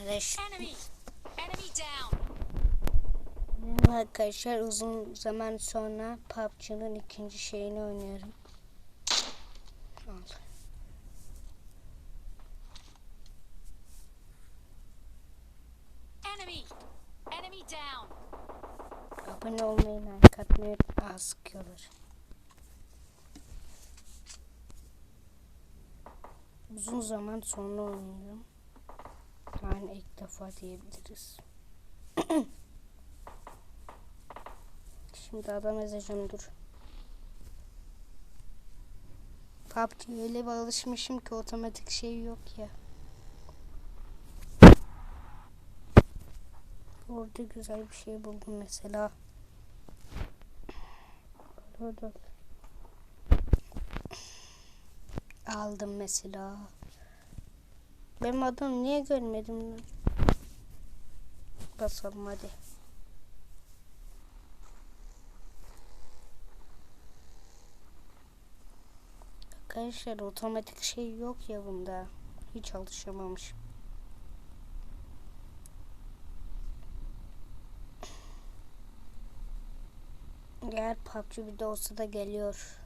arkadaşlar. Arkadaşlar uzun zaman sonra PUBG'nin ikinci şeyini oynuyorum. Al. Abone olmayı, like atmayı az sıkıyorlar. Uzun zaman sonra oynuyorum. Yani ilk defa diyebiliriz. Şimdi adam ezeceğim dur. PUBG'ye öyle bir alışmışım ki otomatik şey yok ya. Orada güzel bir şey buldum mesela. Aldım mesela. Benim adamı niye görmedim lan? Basalım hadi. Arkadaşlar otomatik şey yok ya bunda. Hiç alışamamışım. Eğer PUBG bir de olsa da geliyor.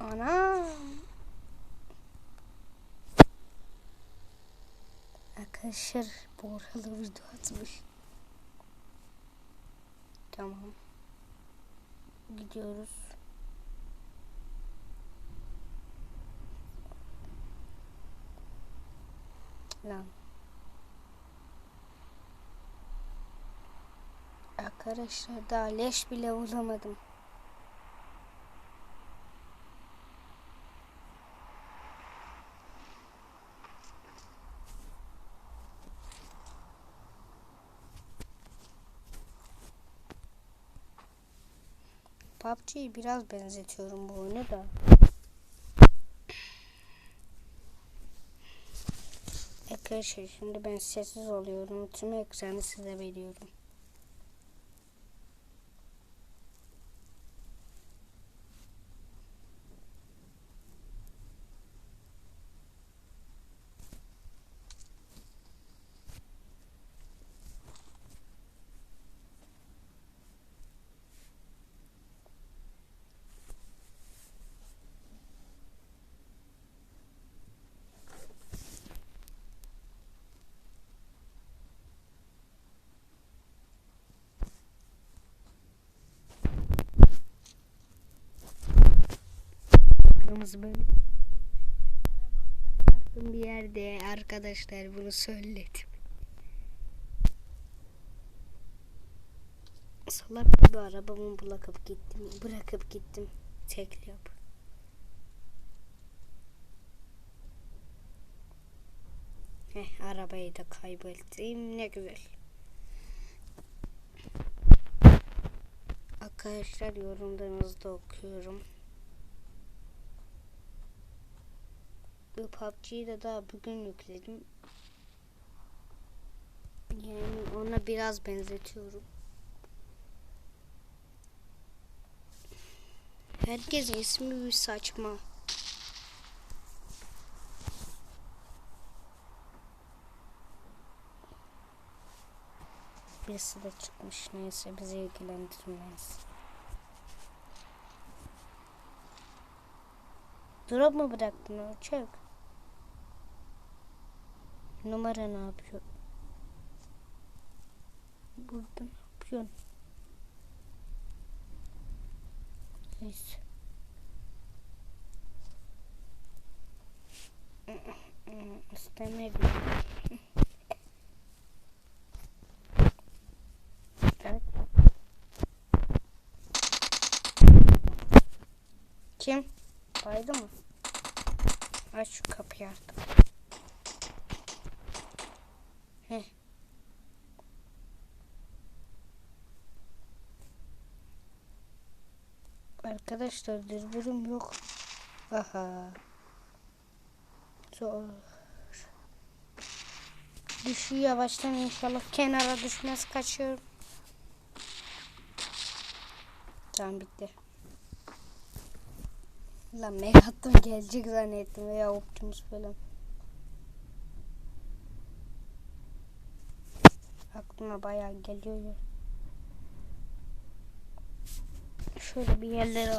Ana. Arkadaşlar bu arada video atmış. Tamam. Gidiyoruz. Lan. Arkadaşlar daha leş bile bulamadım. PUBG'yi biraz benzetiyorum bu oyunu da. Arkadaşlar şimdi ben sessiz oluyorum. Tüm ekranı size veriyorum. Kırmızı böyle. Baktım bir yerde arkadaşlar bunu söyledim. Salak gibi arabamı bırakıp gittim. Bırakıp gittim. Tek yap. Heh, arabayı da kaybettim. Ne güzel. Arkadaşlar yorumlarınızı da okuyorum. Bu PUBG'yi de daha bugün yükledim. Yani ona biraz benzetiyorum. Herkes ismi bir saçma. Birisi de çıkmış neyse bizi ilgilendirmez. Drop mu bıraktın uçak? Numara ne yapıyor? Burada ne yapıyorsun? Neyse. İstemiyorum. evet. Kim? Baydı mı? Aç şu kapıyı artık. Arkadaşlar dürbünüm yok. Aha. Zor. Düşüyor yavaştan inşallah. Kenara düşmez kaçıyorum. Tamam bitti. Lan mega attım gelecek zannettim veya Optimus falan. Aklıma bayağı geliyor. Şöyle bir yerlere.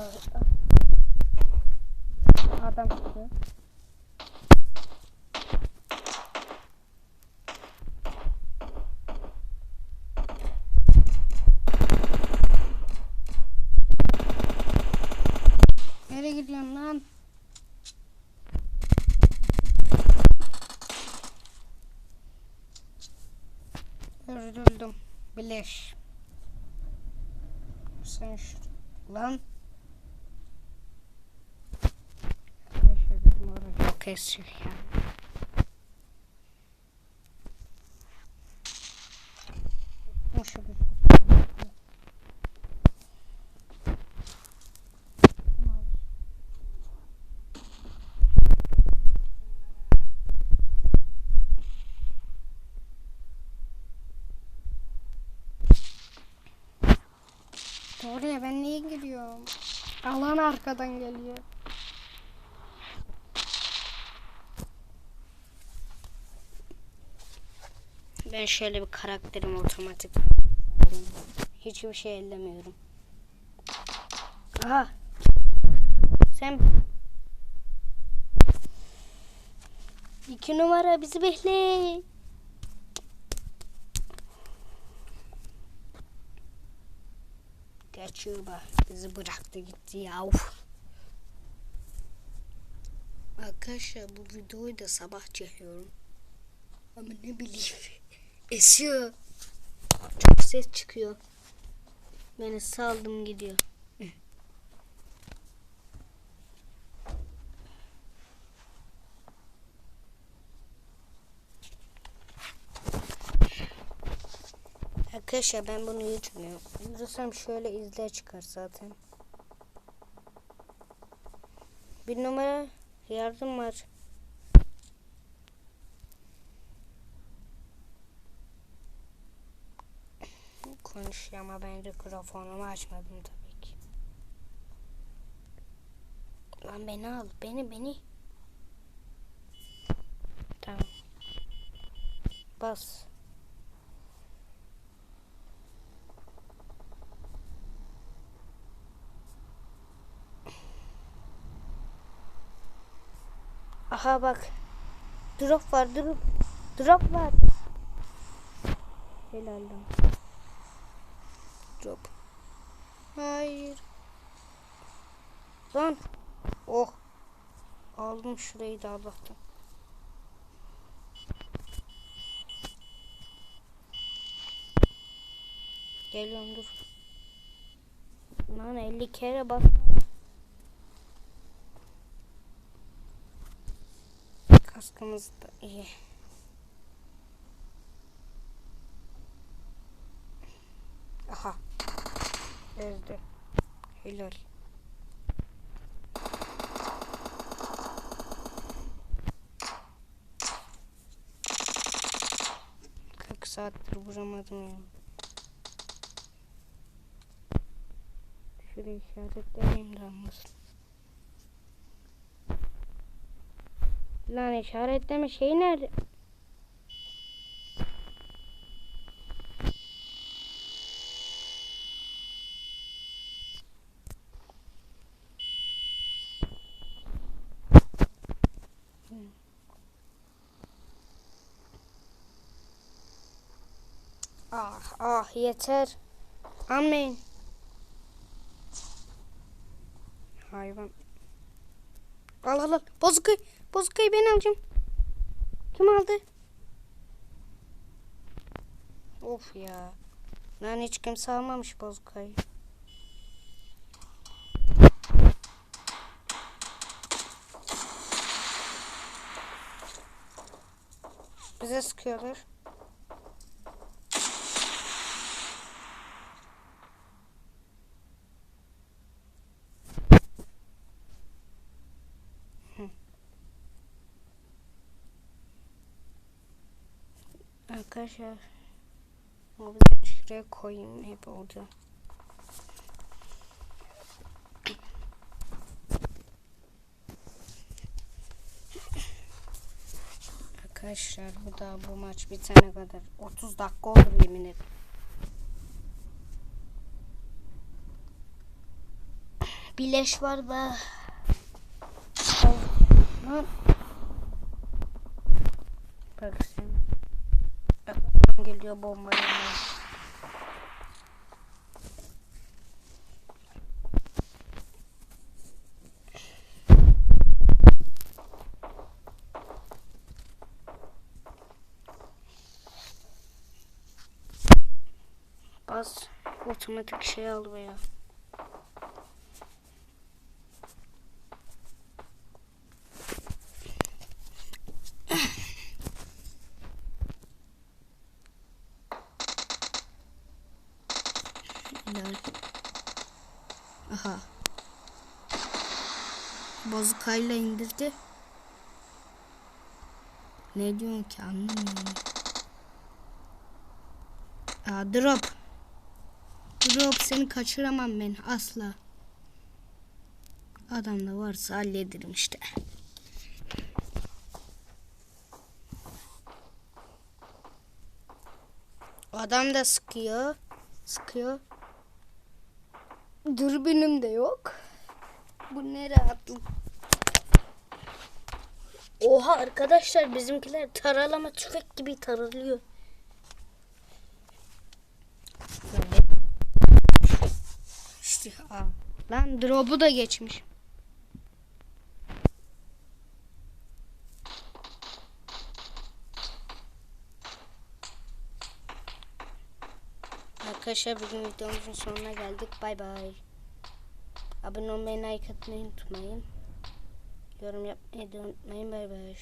Adam çıkıyor. Nereye gidiyorsun lan? Öldürdüm. Bileş. Sen şu... Lan. Arkadaşlar bizim orada çok esiyor ya. Şu bir- niye gidiyorum? Alan arkadan geliyor. Ben şöyle bir karakterim otomatik. Hiçbir şey ellemiyorum. Aha. Sen İki numara bizi bekle. Bak. Bizi bıraktı gitti ya. Uf. Arkadaşlar bu videoyu da sabah çekiyorum. Ama ne bileyim. Esiyor. Çok ses çıkıyor. Beni saldım gidiyor. Arkadaşlar ben bunu yutmuyorum. Yürüsem şöyle izler çıkar zaten. Bir numara yardım var. Konuşuyor ama ben mikrofonumu açmadım tabii ki. Lan beni al. Beni beni. Tamam. Bas. Aha bak. Drop var drop. Drop var. Helal lan. Drop. Hayır. Lan. Oh. Aldım şurayı da Allah'tan. Geliyorum dur. Lan 50 kere bas. Kaskımız da iyi. Aha. Öldü. Helal. Kırk saattir vuramadım ya. Şurayı işaretleyeyim de anlasın. Lan işaretleme şey nerede? Ah ah yeter. Amin. Hayvan. Al al al. Bozukayı. Bozukayı ben alacağım. Kim aldı? Of ya. Lan hiç kimse almamış bozukayı. Bize sıkıyorlar. Arkadaşlar mobilya şuraya koyayım hep orada. Arkadaşlar bu da bu maç bitene kadar 30 dakika olur yemin ederim. Bileş var. Lan. Bak geliyor bomba. Bas otomatik şey al be ya. Lol. Aha. Bazukayla indirdi. Ne diyorsun ki anlamıyorum. Aa, drop. Drop seni kaçıramam ben asla. Adam da varsa hallederim işte. Adam da sıkıyor. Sıkıyor. Dürbünüm de yok. Bu ne rahatlık. Oha arkadaşlar bizimkiler taralama tüfek gibi taralıyor. İşte. Lan drop'u da geçmiş. Arkadaşlar bugün videomuzun sonuna geldik. Bay bay. Abone olmayı, like atmayı unutmayın. Yorum yapmayı da unutmayın. Bay bay.